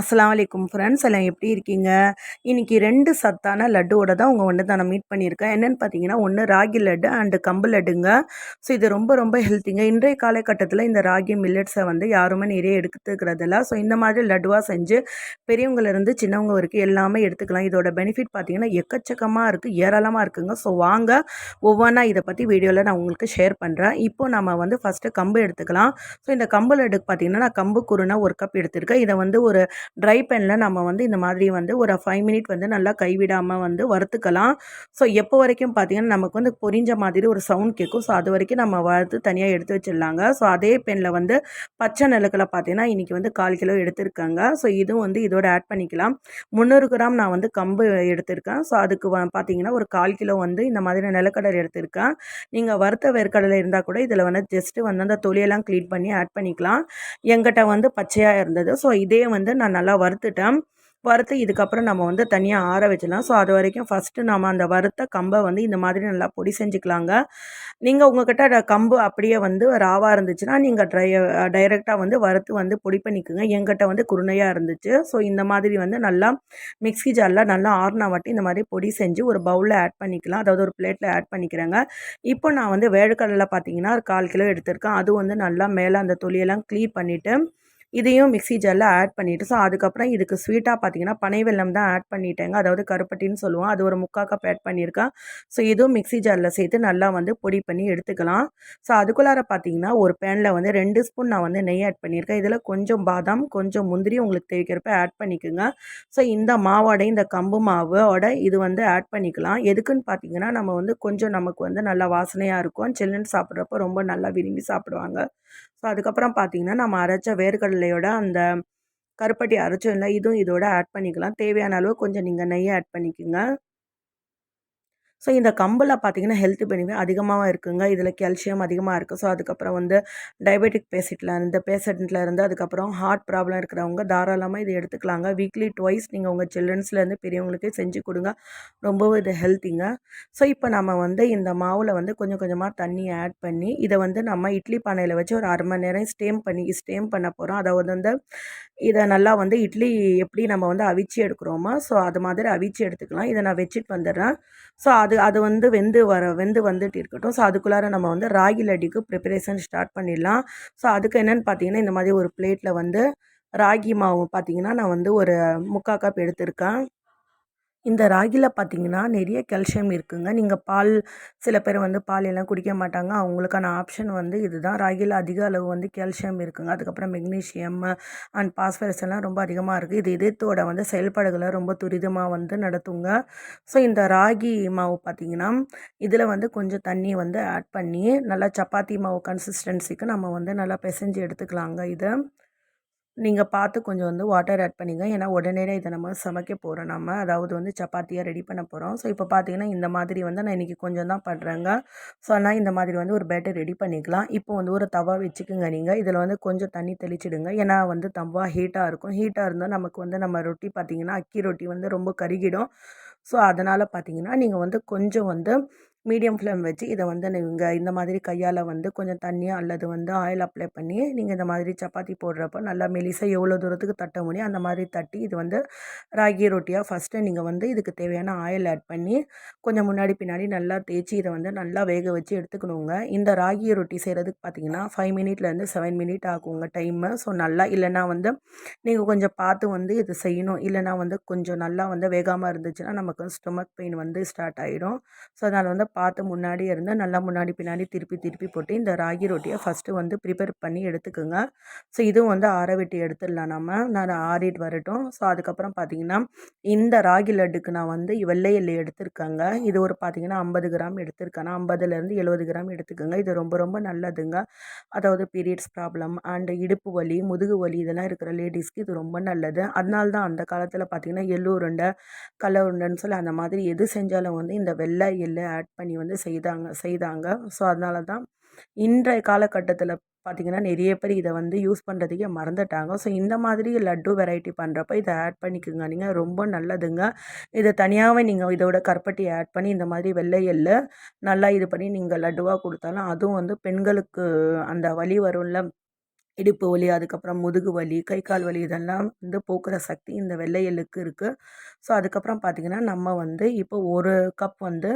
அஸ்லாம் வலைக்கும் ஃப்ரெண்ட்ஸ் எல்லாம் எப்படி இருக்கீங்க? இன்றைக்கி ரெண்டு சத்தான லட்டுவோட தான் உங்கள் ஒன்று தான் நான் மீட் பண்ணியிருக்கேன். என்னென்னு பார்த்தீங்கன்னா ஒன்று ராகி லட்டு அண்டு கம்பு லட்டுங்க. ஸோ இது ரொம்ப ரொம்ப ஹெல்த்திங்க இன்றைய காலகட்டத்தில் இந்த ராகி மில்லட்ஸை வந்து யாருமே நிறைய எடுத்துக்கிறதில்ல. ஸோ இந்த மாதிரி லட்டுவாக செஞ்சு பெரியவங்கலேருந்து சின்னவங்க வரைக்கும் எல்லாமே எடுத்துக்கலாம். இதோட பெனிஃபிட் பார்த்தீங்கன்னா எக்கச்சக்கமாக இருக்குது ஏராளமாக இருக்குங்க. ஸோ வாங்க ஒவ்வொன்றா இதை பற்றி வீடியோவில் நான் உங்களுக்கு ஷேர் பண்ணுறேன் இப்போ நம்ம வந்து ஃபஸ்ட்டு கம்பு எடுத்துக்கலாம். ஸோ இந்த கம்பு லட்டுக்கு பார்த்தீங்கன்னா நான் கம்பு குருனா ஒரு கப் எடுத்திருக்கேன். இதை வந்து ஒரு ட்ரை பேனில் நம்ம வந்து இந்த மாதிரி வந்து ஒரு ஃபைவ் மினிட் வந்து நல்லா கைவிடாமல் வந்து வறுத்துக்கலாம். ஸோ எப்போ வரைக்கும் பார்த்திங்கன்னா நமக்கு வந்து பொரிஞ்ச மாதிரி ஒரு சவுண்ட் கேட்கும். ஸோ அது வரைக்கும் நம்ம வறுத்து தனியாக எடுத்து வச்சிடலாங்க. ஸோ அதே பெனில் வந்து பச்சை நிலக்கில் பார்த்தீங்கன்னா இன்றைக்கி வந்து கால் கிலோ எடுத்திருக்காங்க. ஸோ இதுவும் வந்து இதோட ஆட் பண்ணிக்கலாம். முந்நூறு கிராம் நான் வந்து கம்பு எடுத்திருக்கேன். ஸோ அதுக்கு பார்த்தீங்கன்னா ஒரு கால் கிலோ வந்து இந்த மாதிரி நிலக்கடலை எடுத்திருக்கேன். நீங்கள் வறுத்த வேர்க்கடலை இருந்தால் கூட இதில் வந்து ஜஸ்ட்டு வந்து அந்த தொலியெல்லாம் க்ளீன் பண்ணி ஆட் பண்ணிக்கலாம். எங்கிட்ட வந்து பச்சையாக இருந்தது. ஸோ இதே வந்து நான் நல்லா வறுத்துட்டேன். வறுத்து இதுக்கப்புறம் நம்ம வந்து தனியாக ஆற வச்சிடலாம். ஸோ அது வரைக்கும் ஃபஸ்ட்டு நம்ம அந்த வறுத்த கம்பை வந்து இந்த மாதிரி நல்லா பொடி செஞ்சுக்கலாங்க. நீங்கள் உங்கள்கிட்ட கம்பு அப்படியே வந்து ராவாக இருந்துச்சுன்னா நீங்கள் ட்ரை டைரெக்டாக வந்து வறுத்து வந்து பொடி பண்ணிக்கோங்க. எங்கிட்ட வந்து குருணையாக இருந்துச்சு. ஸோ இந்த மாதிரி வந்து நல்லா மிக்ஸி ஜாரில் நல்லா ஆறுனா வாட்டி இந்த மாதிரி பொடி செஞ்சு ஒரு பவுலில் ஆட் பண்ணிக்கலாம். அதாவது ஒரு பிளேட்டில் ஆட் பண்ணிக்கிறேங்க. இப்போ நான் வந்து வேடுக்கடலில் பார்த்தீங்கன்னா ஒரு கால் கிலோ எடுத்திருக்கேன். அது வந்து நல்லா மேலே அந்த தொலியெல்லாம் க்ளீன் பண்ணிவிட்டு இதையும் மிக்ஸி ஜாரில் ஆட் பண்ணிவிட்டு ஸோ அதுக்கப்புறம் இதுக்கு ஸ்வீட்டாக பார்த்தீங்கன்னா பனை வெல்லம் தான் ஆட் பண்ணிட்டேங்க. அதாவது கருப்பட்டின்னு சொல்லுவோம். அது ஒரு முக்கால் கப் ஆட் பண்ணியிருக்கேன். ஸோ இதுவும் மிக்ஸி ஜாரில் சேர்த்து நல்லா வந்து பொடி பண்ணி எடுத்துக்கலாம். ஸோ அதுக்குள்ளார பார்த்தீங்கன்னா ஒரு பேனில் வந்து ரெண்டு ஸ்பூன் நான் வந்து நெய் ஆட் பண்ணியிருக்கேன். இதில் கொஞ்சம் பாதாம் கொஞ்சம் முந்திரி உங்களுக்கு தேவைக்கிறப்ப ஆட் பண்ணிக்கோங்க. ஸோ இந்த மாவோட இந்த கம்பு மாவோட இது வந்து ஆட் பண்ணிக்கலாம். எதுக்குன்னு பார்த்தீங்கன்னா நம்ம வந்து கொஞ்சம் நமக்கு வந்து நல்லா வாசனையாக இருக்கும். சில்லுன்னு சாப்பிட்றப்ப ரொம்ப நல்லா விரும்பி சாப்பிடுவாங்க. ஸோ அதுக்கப்புறம் பார்த்தீங்கன்னா நம்ம அரைச்ச வேர்க்கடலையோட அந்த கருப்பட்டி அரைச்சோம் இல்லை இதுவும் இதோட ஆட் பண்ணிக்கலாம். தேவையான அளவு கொஞ்சம் நீங்கள் நெய்யை ஆட் பண்ணிக்கோங்க. ஸோ இந்த கம்பில் பார்த்தீங்கன்னா ஹெல்த் பெனிஃபிட் அதிகமாக இருக்குங்க. இதில் கால்சியம் அதிகமாக இருக்குது ஸோ அதுக்கப்புறம் வந்து டயபெட்டிக் பேஷண்ட்டில் இந்த பேஷண்ட்டில் இருந்து அதுக்கப்புறம் ஹார்ட் ப்ராப்ளம் இருக்கிறவங்க தாராளமாக இதை எடுத்துக்கலாங்க. வீக்லி ட்வைஸ் நீங்கள் உங்கள் சில்ட்ரன்ஸ்லேருந்து பெரியவங்களுக்கு செஞ்சு கொடுங்க. ரொம்பவும் இது ஹெல்த்திங்க ஸோ இப்போ நம்ம வந்து இந்த மாவில் வந்து கொஞ்சம் கொஞ்சமாக தண்ணி ஆட் பண்ணி இதை வந்து நம்ம இட்லி பானையில் வச்சு ஒரு அரை மணி நேரம் ஸ்டேம் பண்ணி ஸ்டேம் பண்ண போகிறோம் அதாவது வந்து இதை நல்லா வந்து இட்லி எப்படி நம்ம வந்து அவிச்சு எடுக்கிறோமோ ஸோ அது மாதிரி அவிச்சு எடுத்துக்கலாம். இதை நான் வச்சுட்டு வந்துடுறேன். ஸோ அது அது அது வந்து வெந்து வர வெந்து வந்துட்டு இருக்கட்டும். ஸோ அதுக்குள்ளார நம்ம வந்து ராகி லட்டிக்கு ப்ரிப்பரேஷன் ஸ்டார்ட் பண்ணிடலாம். ஸோ அதுக்கு என்னென்னு பார்த்தீங்கன்னா இந்த மாதிரி ஒரு பிளேட்டில் வந்து ராகி மாவு பார்த்தீங்கன்னா நான் வந்து ஒரு முக்கால் கப் எடுத்திருக்கேன். இந்த ராகியில் பார்த்தீங்கன்னா நிறைய கால்சியம் இருக்குங்க. நீங்கள் பால் சில பேர் வந்து பால் எல்லாம் குடிக்க மாட்டாங்க. அவங்களுக்கான ஆப்ஷன் வந்து இதுதான். ராகியில் அதிக அளவு வந்து கால்சியம் இருக்குங்க. அதுக்கப்புறம் மெக்னீஷியம் அண்ட் பாஸ்பரஸ் எல்லாம் ரொம்ப அதிகமாக இருக்குது இது இதயத்தோட வந்து செயல்பாடுகளை ரொம்ப துரிதமாக வந்து நடத்துங்க. ஸோ இந்த ராகி மாவு பார்த்திங்கன்னா இதில் வந்து கொஞ்சம் தண்ணி வந்து ஆட் பண்ணி நல்லா சப்பாத்தி மாவு கன்சிஸ்டன்சிக்கு நம்ம வந்து நல்லா பிசைஞ்சு எடுத்துக்கலாங்க இதை. நீங்கள் பார்த்து கொஞ்சம் வந்து வாட்டர் ஆட் பண்ணிங்க. ஏன்னா உடனே இதை நம்ம சமைக்க போகிறோம் நம்ம. அதாவது வந்து சப்பாத்தியாக ரெடி பண்ண போகிறோம் ஸோ இப்போ பார்த்தீங்கன்னா இந்த மாதிரி வந்து நான் இன்றைக்கி கொஞ்சம் தான் பண்ணுறேங்க ஸோ ஆனால் இந்த மாதிரி வந்து ஒரு பேட்டர் ரெடி பண்ணிக்கலாம். இப்போ வந்து ஒரு தவா வச்சுக்கோங்க நீங்கள் இதில் வந்து கொஞ்சம் தண்ணி தெளிச்சிடுங்க. ஏன்னா வந்து தவா ஹீட்டாக இருக்கும். ஹீட்டாக இருந்தால் நமக்கு வந்து நம்ம ரொட்டி பார்த்திங்கன்னா அக்கி ரொட்டி வந்து ரொம்ப கருகிடும். ஸோ அதனால் பார்த்தீங்கன்னா நீங்கள் வந்து கொஞ்சம் வந்து மீடியம் ஃப்ளேம் வச்சு இதை வந்து நீங்கள் இந்த மாதிரி கையால் வந்து கொஞ்சம் தண்ணியாக அல்லது வந்து ஆயில் அப்ளை பண்ணி நீங்கள் இந்த மாதிரி சப்பாத்தி போடுறப்போ நல்லா மெலிசாக எவ்வளோ தூரத்துக்கு தட்ட முடியும் அந்த மாதிரி தட்டி இது வந்து ராகி ரொட்டியாக ஃபஸ்ட்டு நீங்கள் வந்து இதுக்கு தேவையான ஆயில் ஆட் பண்ணி கொஞ்சம் முன்னாடி பின்னாடி நல்லா தேய்ச்சி இதை வந்து நல்லா வேக வச்சு எடுத்துக்கணுங்க. இந்த ராகி ரொட்டி செய்கிறதுக்கு பார்த்தீங்கன்னா ஃபைவ் மினிட்லேருந்து செவன் மினிட் ஆகுங்க டைமு ஸோ நல்லா இல்லைனா வந்து நீங்கள் கொஞ்சம் பார்த்து வந்து இது செய்யணும். இல்லைனா வந்து கொஞ்சம் நல்லா வந்து வேகாமல் இருந்துச்சுன்னா நமக்கு ஸ்டொமக் பெயின் வந்து ஸ்டார்ட் ஆகிடும் ஸோ அதனால் வந்து பார்த்து முன்னாடி இருந்தால் நல்லா முன்னாடி பின்னாடி திருப்பி திருப்பி போட்டு இந்த ராகி ரொட்டியை ஃபஸ்ட்டு வந்து ப்ரிப்பேர் பண்ணி எடுத்துக்கோங்க. ஸோ இதுவும் வந்து ஆற வெட்டி எடுத்துடலாம் நம்ம நான் ஆறிட்டு வரட்டும். ஸோ அதுக்கப்புறம் பார்த்தீங்கன்னா இந்த ராகி லட்டுக்கு நான் வந்து வெள்ளை எள்ளு எடுத்திருக்கேங்க. இது ஒரு பார்த்தீங்கன்னா ஐம்பது கிராம் எடுத்திருக்கேன். ஐம்பதுலேருந்து எழுபது கிராம் எடுத்துக்கோங்க. இது ரொம்ப ரொம்ப நல்லதுங்க. அதாவது பீரியட்ஸ் ப்ராப்ளம் அண்டு இடுப்பு வலி முதுகு வலி இதெல்லாம் இருக்கிற லேடிஸ்க்கு இது ரொம்ப நல்லது. அதனால தான் அந்த காலத்தில் பார்த்திங்கன்னா எள்ளு உருண்டை கடல உருண்டைன்னு சொல்லி அந்த மாதிரி எது செஞ்சாலும் வந்து இந்த வெள்ளை எள்ளு ஆட் பண்ணி பண்ணி வந்து செய்தாங்க செய்தாங்க. ஸோ அதனால தான் இன்றைய காலகட்டத்தில் பார்த்திங்கன்னா நிறைய பேர் இதை வந்து யூஸ் பண்ணுறதுக்கே மறந்துட்டாங்க. ஸோ இந்த மாதிரி லட்டு வெரைட்டி பண்ணுறப்ப இதை ஆட் பண்ணிக்கோங்க. நீங்கள் ரொம்ப நல்லதுங்க. இதை தனியாகவே நீங்கள் இதோட கருப்பட்டி ஆட் பண்ணி இந்த மாதிரி வெள்ளை எள்ளு நல்லா இது பண்ணி நீங்கள் லட்டுவாக கொடுத்தாலும் அதுவும் வந்து பெண்களுக்கு அந்த வலி வரும்ல. இடுப்பு வலி அதுக்கப்புறம் முதுகு வலி கை கால் வலி இதெல்லாம் வந்து போக்குற சக்தி இந்த வெள்ளை எள்ளுக்கு இருக்குது ஸோ அதுக்கப்புறம் பார்த்திங்கன்னா நம்ம வந்து இப்போ ஒரு கப் வந்து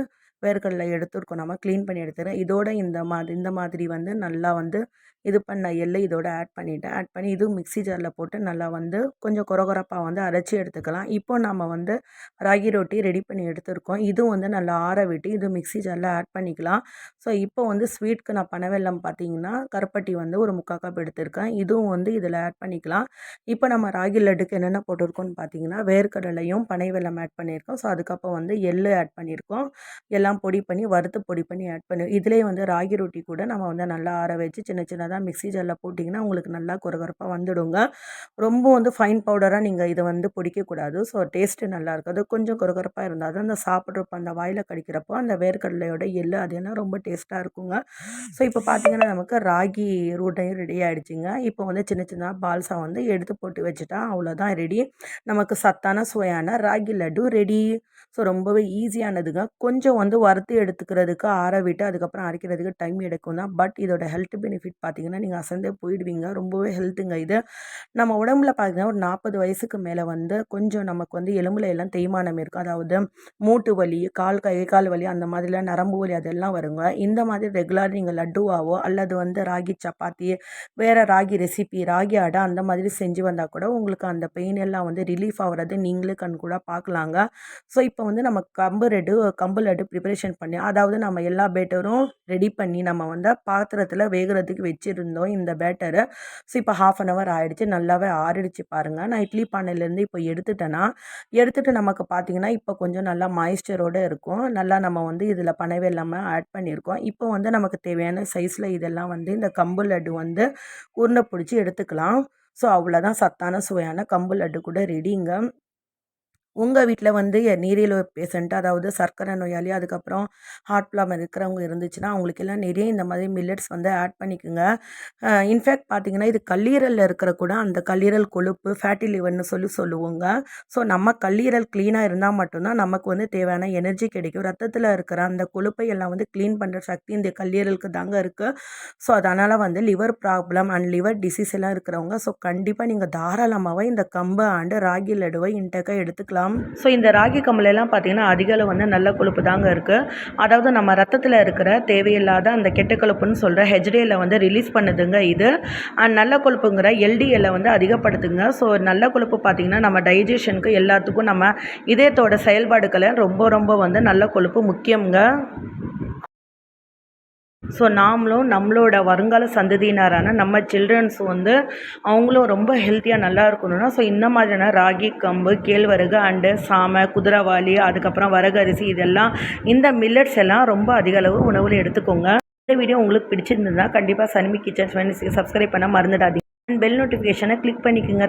வேர்க்கடலை எடுத்துருக்கோம். நம்ம க்ளீன் பண்ணி எடுத்துக்கிறேன் இதோட இந்த மாதிரி இந்த மாதிரி வந்து நல்லா வந்து இது பண்ண எள்ளு இதோட ஆட் பண்ணிவிட்டேன் ஆட் பண்ணி இதுவும் மிக்ஸி ஜாரில் போட்டு நல்லா வந்து கொஞ்சம் குறகுறப்பாக வந்து அரைச்சி எடுத்துக்கலாம். இப்போ நம்ம வந்து ராகி ரொட்டி ரெடி பண்ணி எடுத்துருக்கோம். இதுவும் வந்து நல்லா ஆற விட்டு இது மிக்ஸி ஜாரில் ஆட் பண்ணிக்கலாம். ஸோ இப்போ வந்து ஸ்வீட்க்கு நான் பனவெல்லம் பார்த்தீங்கன்னா கருப்பட்டி வந்து ஒரு முக்கால் கப் எடுத்திருக்கேன். இதுவும் வந்து இதில் ஆட் பண்ணிக்கலாம். இப்போ நம்ம ராகி லட்டுக்கு என்னென்ன போட்டிருக்கோம்னு பார்த்தீங்கன்னா வேர்க்கடலையும் பனை வெல்லம் ஆட் பண்ணியிருக்கோம். ஸோ அதுக்கப்புறம் வந்து எள்ளு ஆட் பண்ணியிருக்கோம். எல்லாம் பொடி பண்ணி வறுத்து பொடி பண்ணி ஆட் பண்ணி இதிலே வந்து ராகி ரொட்டி கூட நம்ம வந்து நல்லா ஆற வச்சு சின்ன சின்னதாக மிக்ஸி ஜாரில் போட்டிங்கன்னா உங்களுக்கு நல்லா குறகுறப்பாக வந்துடுங்க. ரொம்ப வந்து ஃபைன் பவுடராக நீங்கள் இதை வந்து பொடிக்கக்கூடாது ஸோ டேஸ்ட்டு நல்லா இருக்காது கொஞ்சம் குறகுறப்பாக இருந்தால் தான் அந்த சாப்பிட்றப்போ அந்த வாயில் கடிக்கிறப்போ அந்த வேர்க்கடலையோட எள்ளு அது என்ன ரொம்ப டேஸ்ட்டாக இருக்குங்க. ஸோ இப்போ பார்த்தீங்கன்னா நமக்கு ராகி ரூட்டையும் ரெடி ஆகிடுச்சிங்க இப்போ வந்து சின்ன சின்ன பால்சா வந்து எடுத்து போட்டு வச்சுட்டா அவ்வளோதான் ரெடி நமக்கு சத்தான சுவையான ராகி லட்டு ரெடி ஸோ ரொம்பவே ஈஸியானதுங்க கொஞ்சம் வந்து வறுத்து எடுத்துக்கிறதுக்கு ஆற விட்டு அதுக்கப்புறம் அரைக்கிறதுக்கு டைம் எடுக்கும் தான். பட் இதோட ஹெல்த் பெனிஃபிட் பார்த்தீங்கன்னா நீங்கள் அசந்தே போயிடுவீங்க. ரொம்பவே ஹெல்த்துங்க இது. நம்ம உடம்புல பார்த்தீங்கன்னா ஒரு நாற்பது வயசுக்கு மேலே வந்து கொஞ்சம் நமக்கு வந்து எலும்புல எல்லாம் தேய்மானம் இருக்கும். அதாவது மூட்டு வலி கால் கை கால் வலி அந்த மாதிரிலாம் நரம்பு வலி அதெல்லாம் வருங்க. இந்த மாதிரி ரெகுலர் நீங்கள் லட்டுவாவோ அல்லது வந்து ராகி சப்பாத்தி வேறு ராகி ரெசிபி ராகி அடை அந்த மாதிரி செஞ்சு வந்தால் கூட உங்களுக்கு அந்த பெயின் எல்லாம் வந்து ரிலீஃப் ஆகிறது நீங்களே கண் கூட பார்க்கலாங்க ஸோ இப்போ வந்து நம்ம கம்பு லட்டு கம்பு லட்டு ப்ரிப்பரேஷன் பண்ணி அதாவது நம்ம எல்லா பேட்டரும் ரெடி பண்ணி நம்ம வந்து பாத்திரத்தில் வேகிறதுக்கு வச்சுருந்தோம் இந்த பேட்டரை ஸோ இப்போ ஹாஃப் அன் ஹவர் ஆகிடுச்சு நல்லாவே ஆறிடுச்சு பாருங்கள் நான் இட்லி பானையிலேருந்து இப்போ எடுத்துட்டேன்னா எடுத்துகிட்டு நமக்கு பார்த்தீங்கன்னா இப்போ கொஞ்சம் நல்லா மாய்ஸ்டரோடு இருக்கும். நல்லா நம்ம வந்து இதில் பனவே இல்லாமல் ஆட் பண்ணியிருக்கோம். இப்போ வந்து நமக்கு தேவையான சைஸில் இதெல்லாம் வந்து இந்த கம்பு லட்டு வந்து உருண்டை பிடிச்சி எடுத்துக்கலாம். ஸோ அவ்வளோதான் சத்தான சுவையான கம்பு லட்டு கூட ரெடிங்க உங்கள் வீட்டில் வந்து நீரிழிவு பேஷண்ட் அதாவது சர்க்கரை நோயாளி அதுக்கப்புறம் ஹார்ட் ப்ராப்ளம் இருக்கிறவங்க இருந்துச்சுன்னா அவங்களுக்கெல்லாம் நிறைய இந்த மாதிரி மில்லட்ஸ் வந்து ஆட் பண்ணிக்கோங்க. இன்ஃபேக்ட் பார்த்தீங்கன்னா இது கல்லீரலில் இருக்கிற கூட அந்த கல்லீரல் கொழுப்பு ஃபேட்டி லிவர்னு சொல்லி சொல்லுவோங்க. ஸோ நம்ம கல்லீரல் க்ளீனாக இருந்தால் மட்டும்தான் நமக்கு வந்து தேவையான எனர்ஜி கிடைக்கும். ரத்தத்தில் இருக்கிற அந்த கொழுப்பை எல்லாம் வந்து க்ளீன் பண்ணுற சக்தி இந்த கல்லீரலுக்கு தாங்க இருக்குது ஸோ அதனால் வந்து liver problem and liver disease எல்லாம் இருக்கிறவங்க ஸோ கண்டிப்பாக நீங்கள் தாராளமாகவே இந்த கம்பு ஆண்டு ராகி லடுவை இன்டேக்காக எடுத்துக்கலாம். சொல்லலாம் ஸோ இந்த ராகி கம்பளெல்லாம் பார்த்திங்கன்னா அதிக அளவு வந்து நல்ல கொழுப்பு தாங்க இருக்குது அதாவது நம்ம ரத்தத்தில் இருக்கிற தேவையில்லாத அந்த கெட்ட கொழுப்புன்னு சொல்கிற ஹெச்டிஎல்ல வந்து ரிலீஸ் பண்ணுதுங்க இது. அண்ட் நல்ல கொழுப்புங்கிற எல்டிஎல்லை வந்து அதிகப்படுத்துங்க. ஸோ நல்ல கொழுப்பு பார்த்திங்கன்னா நம்ம டைஜஷனுக்கு எல்லாத்துக்கும் நம்ம இதயத்தோட செயல்பாடுகளை ரொம்ப ரொம்ப வந்து நல்ல கொழுப்பு முக்கியங்க ஸோ நாமளும் நம்மளோட வருங்கால சந்ததியினரான நம்ம சில்ட்ரன்ஸ் வந்து அவங்களும் ரொம்ப ஹெல்த்தியாக நல்லா இருக்கணும்னா ஸோ இந்த மாதிரியான ராகி கம்பு கேழ்வரகு அண்டு சாமை குதிரவாளி அதுக்கப்புறம் வரகரிசி இதெல்லாம் இந்த மில்லட்ஸ் எல்லாம் ரொம்ப அதிக அளவு உணவில் எடுத்துக்கோங்க. இந்த வீடியோ உங்களுக்கு பிடிச்சிருந்ததுன்னா கண்டிப்பாக சனிமி கிச்சன்ஸ் சப்ஸ்கிரைப் பண்ண மறந்துடாதீங்க. பெல் நோட்டிஃபிகேஷனை கிளிக் பண்ணிக்கோங்க.